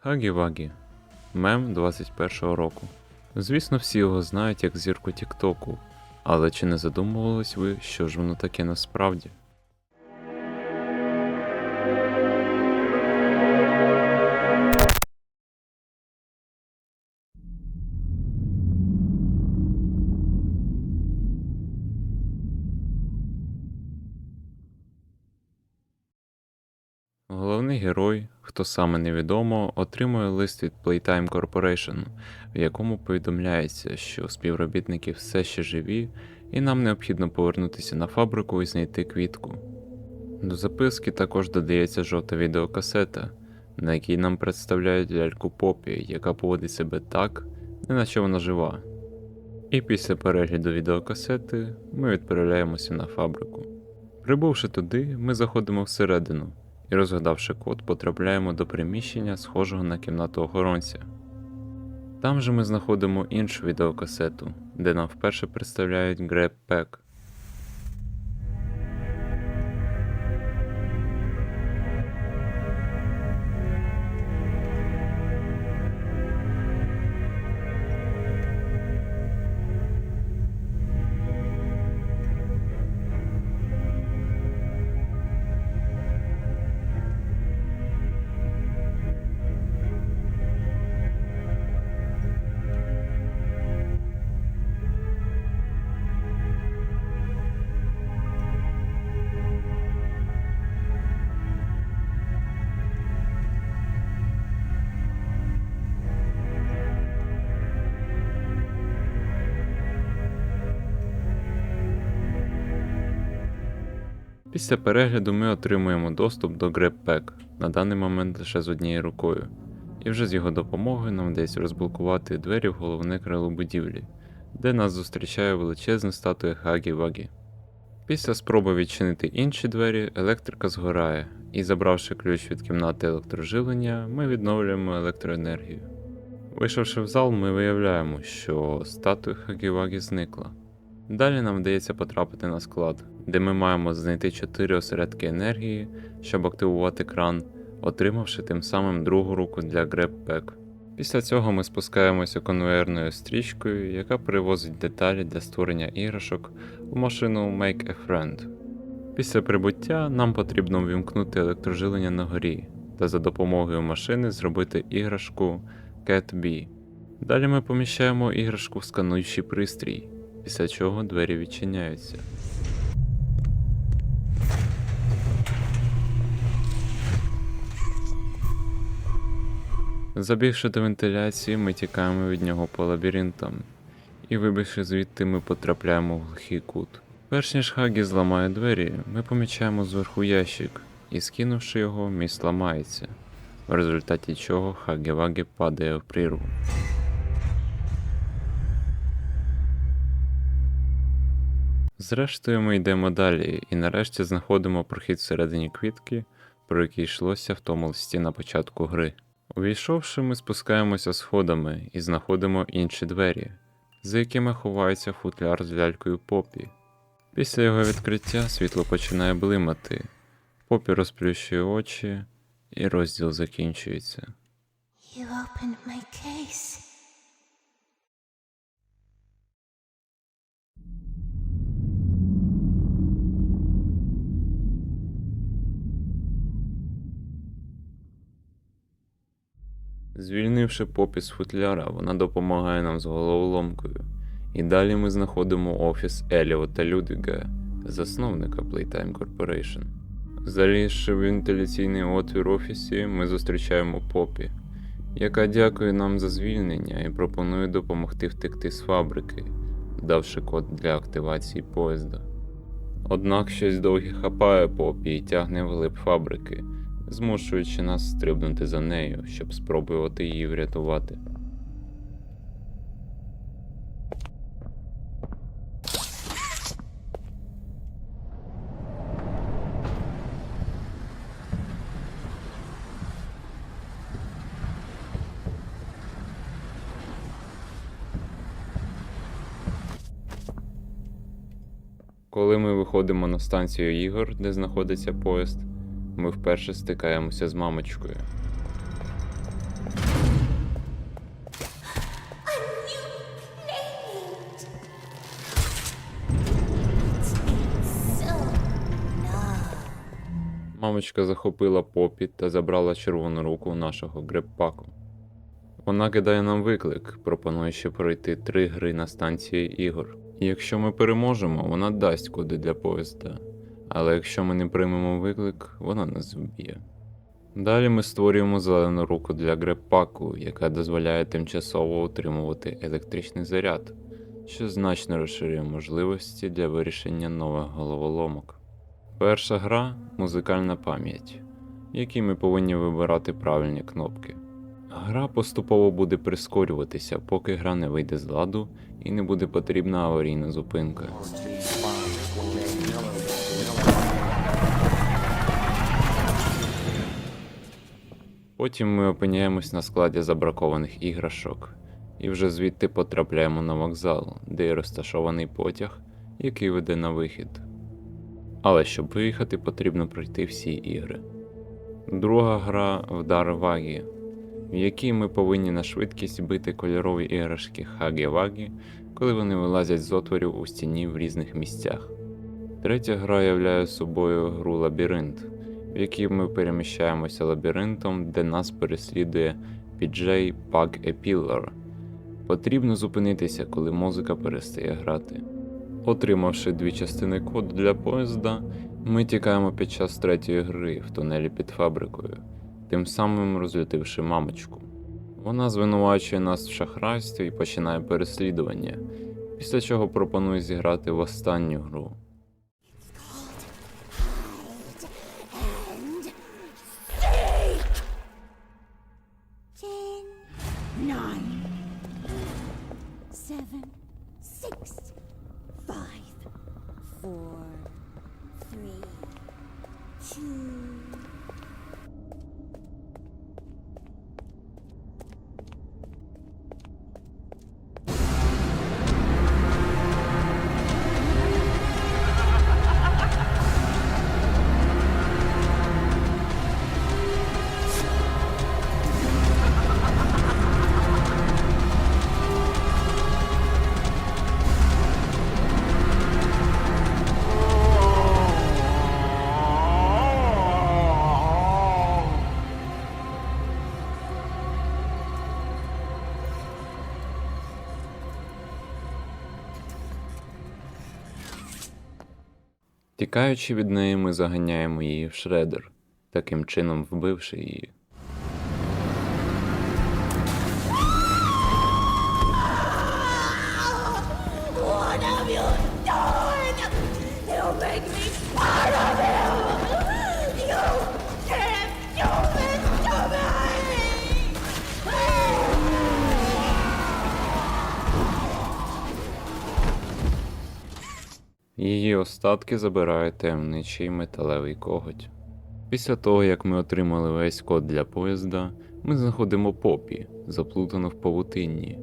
Хагі-Вагі. Мем 21-го року. Звісно, всі його знають як зірку Тіктоку, але чи не задумувались ви, що ж воно таке насправді? Головний герой, хто саме невідомо, отримує лист від Playtime Corporation, в якому повідомляється, що співробітники все ще живі, і нам необхідно повернутися на фабрику і знайти квітку. До записки також додається жовта відеокасета, на якій нам представляють ляльку Попі, яка поводить себе так, неначе вона жива. І після перегляду відеокасети ми відправляємося на фабрику. Прибувши туди, ми заходимо всередину і, розгадавши код, потрапляємо до приміщення, схожого на кімнату охоронця. Там же ми знаходимо іншу відеокасету, де нам вперше представляють Греб Пек. Після перегляду ми отримуємо доступ до Grab Pack, на даний момент лише з однією рукою, і вже з його допомогою нам вдається розблокувати двері в головне крило будівлі, де нас зустрічає величезна статуя Хагі Вагі. Після спроби відчинити інші двері, електрика згорає, і забравши ключ від кімнати електроживлення, ми відновлюємо електроенергію. Вийшовши в зал, ми виявляємо, що статуя Хагівагі зникла. Далі нам вдається потрапити на склад, де ми маємо знайти 4 осередки енергії, щоб активувати кран, отримавши тим самим другу руку для GrabPack. Після цього ми спускаємося конвейерною стрічкою, яка перевозить деталі для створення іграшок в машину Make a Friend. Після прибуття нам потрібно ввімкнути електрожилення на горі та за допомогою машини зробити іграшку Cat B. Далі ми поміщаємо іграшку в скануючий пристрій, після чого двері відчиняються. Забігши до вентиляції, ми тікаємо від нього по лабіринтам, і вибігши звідти, ми потрапляємо в глухий кут. Перш ніж Хагі зламає двері, ми помічаємо зверху ящик, і скинувши його, міст ламається, в результаті чого Хагі-Вагі падає в прірву. Зрештою, ми йдемо далі і нарешті знаходимо прохід всередині квітки, про який йшлося в тому листі на початку гри. Увійшовши, ми спускаємося сходами і знаходимо інші двері, за якими ховається футляр з лялькою Попі. Після його відкриття світло починає блимати, Попі розплющує очі, і розділ закінчується. You opened my case. Звільнивши попі з футляра, вона допомагає нам з головоломкою. І далі ми знаходимо офіс Еліота Людвіга, засновника Playtime Corporation. Залізши в вентиляційний отвір офісі, ми зустрічаємо Попі, яка дякує нам за звільнення і пропонує допомогти втекти з фабрики, давши код для активації поїзда. Однак щось довге хапає Попі і тягне вглиб фабрики, змушуючи нас стрибнути за нею, щоб спробувати її врятувати. Коли ми виходимо на станцію ігор, де знаходиться поїзд, ми вперше стикаємося з мамочкою. Мамочка захопила попіт та забрала червону руку нашого гребпаку. Вона кидає нам виклик, пропонуючи пройти три гри на станції ігор. Якщо ми переможемо, вона дасть куди для поїзда. Але якщо ми не приймемо виклик, вона нас вб'є. Далі ми створюємо зелену руку для гребпаку, яка дозволяє тимчасово утримувати електричний заряд, що значно розширює можливості для вирішення нових головоломок. Перша гра музикальна пам'ять, в якій ми повинні вибирати правильні кнопки. Гра поступово буде прискорюватися, поки гра не вийде з ладу і не буде потрібна аварійна зупинка. Потім ми опиняємось на складі забракованих іграшок і вже звідти потрапляємо на вокзал, де є розташований потяг, який веде на вихід. Але щоб виїхати, потрібно пройти всі ігри. Друга гра Вдар Вагі, в якій ми повинні на швидкість бити кольорові іграшки Хагі-Вагі, коли вони вилазять з отворів у стіні в різних місцях. Третя гра являє собою гру Лабіринт, в якій ми переміщаємося лабіринтом, де нас переслідує PJ Pug Epiller. Потрібно зупинитися, коли музика перестає грати. Отримавши дві частини коду для поїзда, ми тікаємо під час третьої гри в тунелі під фабрикою, тим самим розлютивши мамочку. Вона звинувачує нас в шахрайстві і починає переслідування, після чого пропонує зіграти в останню гру. Тікаючи від неї, ми заганяємо її в шредер, таким чином вбивши її. Остатки забирає таємничий металевий коготь. Після того, як ми отримали весь код для поїзда, ми знаходимо попі, заплутану в павутинні,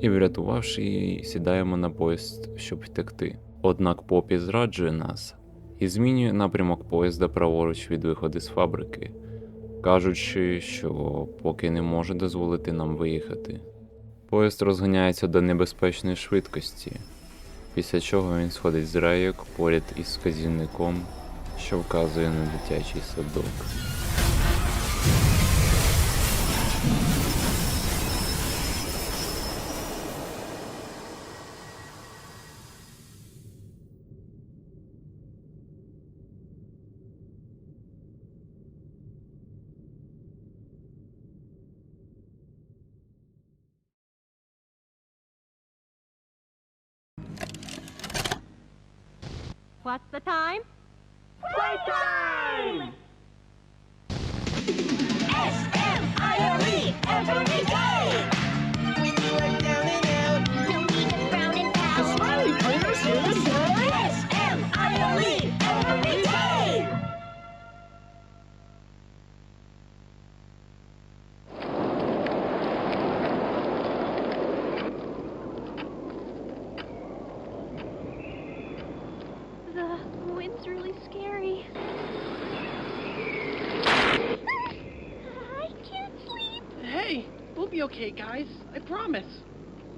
і, врятувавши її, сідаємо на поїзд, щоб втекти. Однак попі зраджує нас і змінює напрямок поїзда праворуч від виходу з фабрики, кажучи, що поки не може дозволити нам виїхати. Поїзд розганяється до небезпечної швидкості, після чого він сходить з райок поряд із казівником, що вказує на дитячий садок.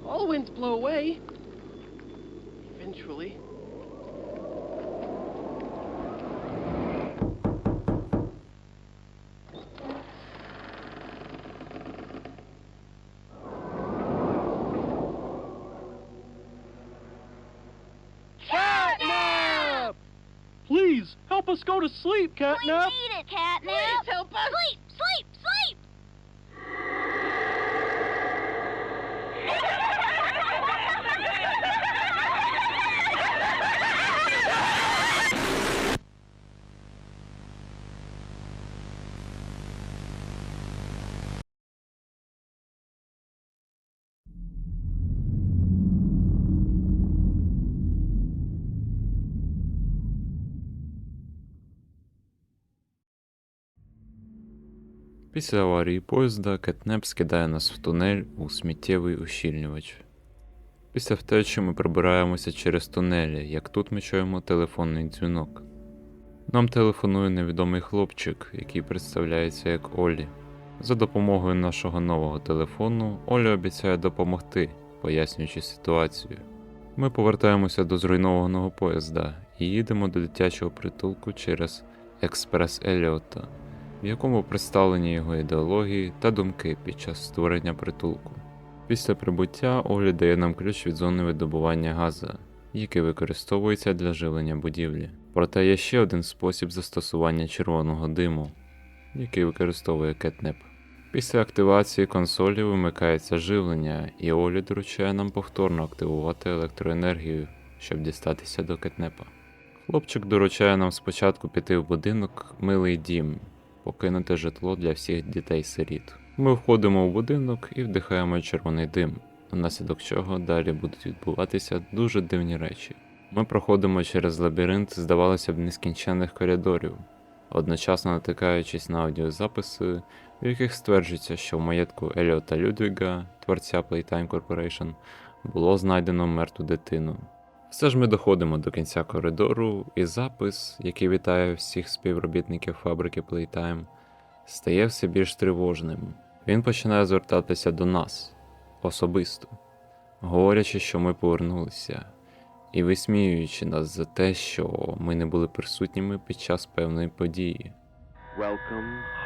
All winds blow away. Eventually. Catnap! Please, help us go to sleep, Catnap! We need it, Catnap! Please help us! Sleep! Після аварії поїзда Кетнеп скидає нас в тунель у сміттєвий ущільнювач. Після втечі ми пробираємося через тунелі, як тут ми чуємо телефонний дзвінок. Нам телефонує невідомий хлопчик, який представляється як Олі. За допомогою нашого нового телефону Оля обіцяє допомогти, пояснюючи ситуацію. Ми повертаємося до зруйнованого поїзда і їдемо до дитячого притулку через експрес Еліота, в якому представлені його ідеології та думки під час створення притулку. Після прибуття Олі дає нам ключ від зони видобування газа, який використовується для живлення будівлі. Проте є ще один спосіб застосування червоного диму, який використовує кетнеп. Після активації консолі вимикається живлення, і Олі доручає нам повторно активувати електроенергію, щоб дістатися до кетнепа. Хлопчик доручає нам спочатку піти в будинок Милий дім, покинути житло для всіх дітей-сиріт. Ми входимо в будинок і вдихаємо червоний дим, внаслідок чого далі будуть відбуватися дуже дивні речі. Ми проходимо через лабіринт, здавалося б, нескінченних коридорів, одночасно натикаючись на аудіозаписи, в яких стверджується, що в маєтку Еліота Людвіга, творця Playtime Corporation, було знайдено мертву дитину. Все ж ми доходимо до кінця коридору, і запис, який вітає всіх співробітників фабрики Playtime, стає все більш тривожним. Він починає звертатися до нас особисто, говорячи, що ми повернулися, і висміюючи нас за те, що ми не були присутніми під час певної події. Welcome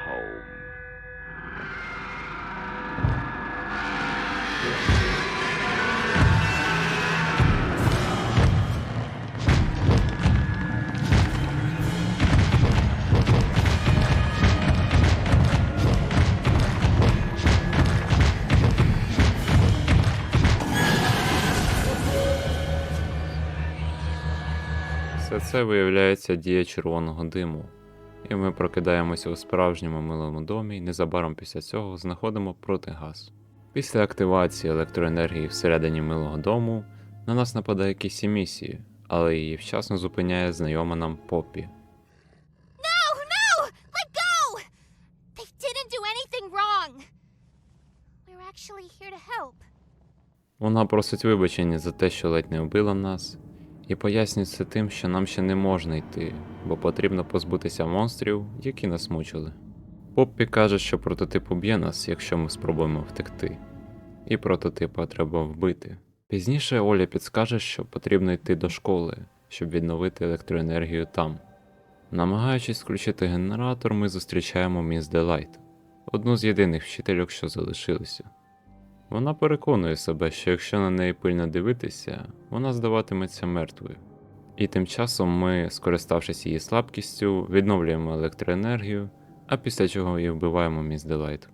це виявляється дія червоного диму, і ми прокидаємося у справжньому милому домі і незабаром після цього знаходимо протигаз. Після активації електроенергії всередині милого дому на нас нападає Кісі Місі, але її вчасно зупиняє знайома нам Поппі. Вона просить вибачення за те, що ледь не вбила нас, і пояснює це тим, що нам ще не можна йти, бо потрібно позбутися монстрів, які нас мучили. Поппі каже, що прототип уб'є нас, якщо ми спробуємо втекти, і прототипа треба вбити. Пізніше Оля підскаже, що потрібно йти до школи, щоб відновити електроенергію там. Намагаючись включити генератор, ми зустрічаємо міс Делайт, одну з єдиних вчительок, що залишилися. Вона переконує себе, що якщо на неї пильно дивитися, вона здаватиметься мертвою. І тим часом ми, скориставшись її слабкістю, відновлюємо електроенергію, а після чого і вбиваємо міс Делайт.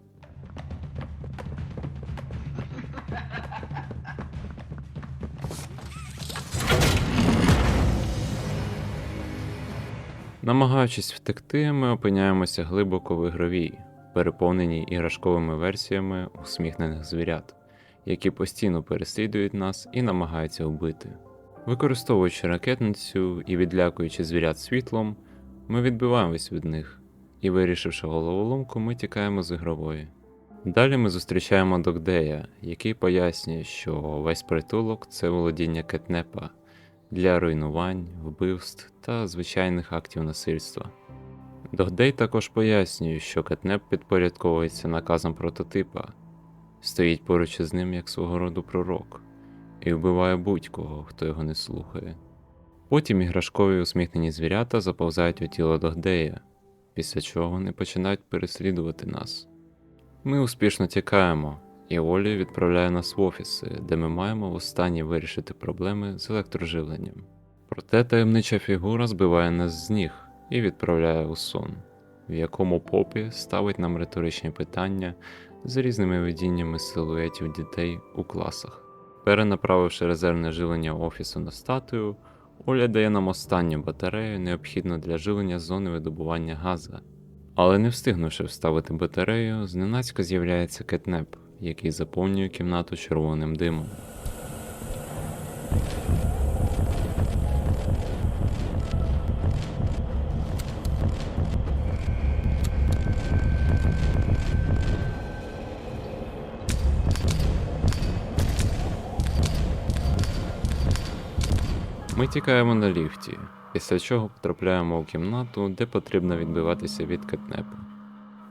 Намагаючись втекти, ми опиняємося глибоко в ігровій, переповненій іграшковими версіями усміхнених звірят, які постійно переслідують нас і намагаються вбити. Використовуючи ракетницю і відлякуючи звірят світлом, ми відбиваємось від них, і, вирішивши головоломку, ми тікаємо з ігрової. Далі ми зустрічаємо Докдея, який пояснює, що весь притулок це володіння кетнепа для руйнувань, вбивств та звичайних актів насильства. Догдей також пояснює, що кетнеп підпорядковується наказам прототипа, стоїть поруч із ним як свого роду пророк, і вбиває будь-кого, хто його не слухає. Потім іграшкові усміхнені звірята заповзають у тіло Догдея, після чого вони починають переслідувати нас. Ми успішно тікаємо, і Олі відправляє нас в офіси, де ми маємо востаннє вирішити проблеми з електроживленням. Проте таємнича фігура збиває нас з ніг і відправляє у сон, в якому попі ставить нам риторичні питання з різними видіннями силуетів дітей у класах. Перенаправивши резервне живлення офісу на статую, Оля дає нам останню батарею, необхідну для живлення зони видобування газа. Але не встигнувши вставити батарею, зненацька з'являється кетнеп, який заповнює кімнату червоним димом. Ми тікаємо на ліфті, після чого потрапляємо у кімнату, де потрібно відбиватися від кетнепа.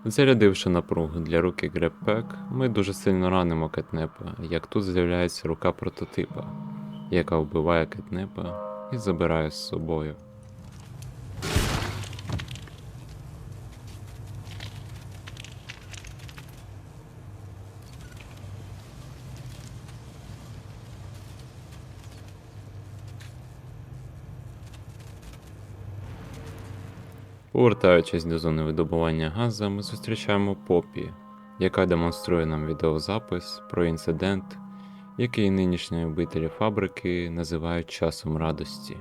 Зарядивши напругу для руки Греппек, ми дуже сильно ранимо кетнепа, як тут з'являється рука прототипа, яка вбиває кетнепа і забирає з собою. Повертаючись до зони видобування газу, ми зустрічаємо Попі, яка демонструє нам відеозапис про інцидент, який нинішні обителі фабрики називають часом радості.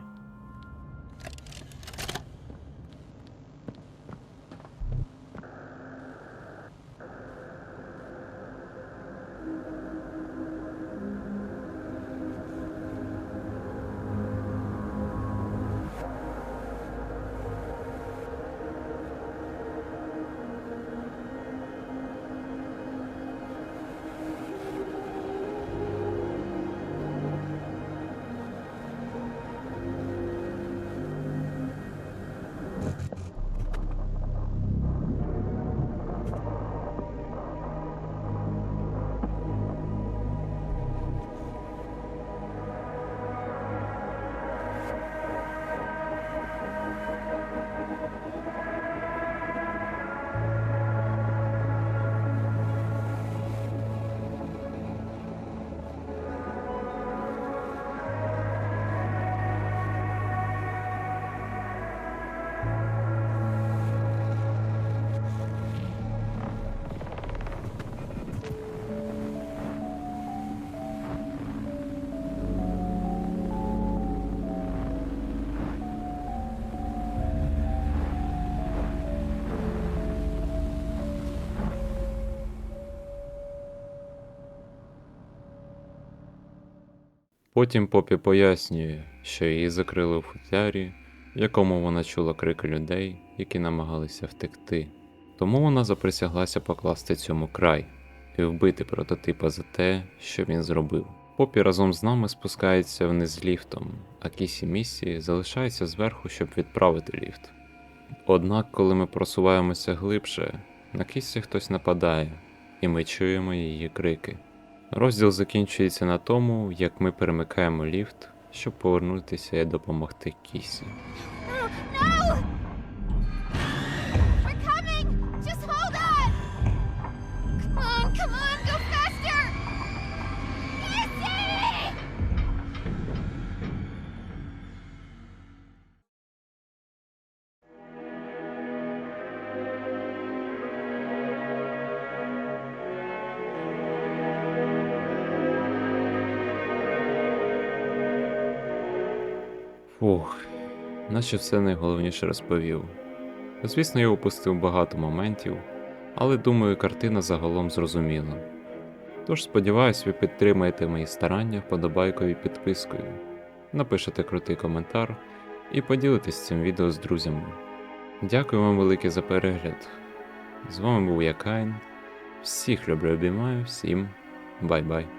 Потім Попі пояснює, що її закрили у футлярі, в якому вона чула крики людей, які намагалися втекти. Тому вона заприсяглася покласти цьому край і вбити прототипа за те, що він зробив. Попі разом з нами спускається вниз ліфтом, а Кісі Місі залишається зверху, щоб відправити ліфт. Однак, коли ми просуваємося глибше, на Кісі хтось нападає, і ми чуємо її крики. Розділ закінчується на тому, як ми перемикаємо ліфт, щоб повернутися і допомогти Кісі. Наче все найголовніше розповів. Звісно, я упустив багато моментів, але думаю, картина загалом зрозуміла. Тож сподіваюсь, ви підтримаєте мої старання вподобайкою підпискою, напишете крутий коментар і поділитесь цим відео з друзями. Дякую вам велике за перегляд. З вами був я Кайн. Всіх люблю обіймаю, всім бай-бай.